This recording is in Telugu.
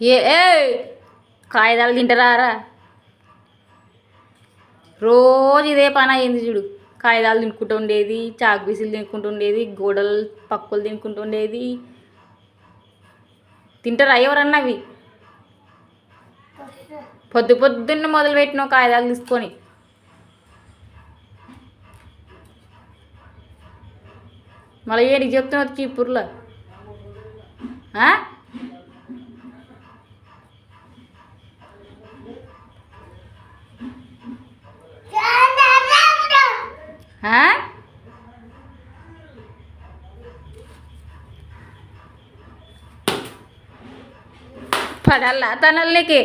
ఏ ఏ కాగితాలు తింటారా రోజు ఇదే పని అయింది చూడు. కాగితాలు తినుకుంటూ ఉండేది చాక్ పీసులు తినుకుంటూ ఉండేది గోడలు పక్కులు తినుకుంటూ ఉండేది. తింటారా ఎవరన్నా అవి? పొద్దు పొద్దున్న మొదలు పెట్టినావు కాగితాలు తీసుకొని. మళ్ళీ ఏడికి చెప్తున్నా చీపుర్లో पढ़ल तनल के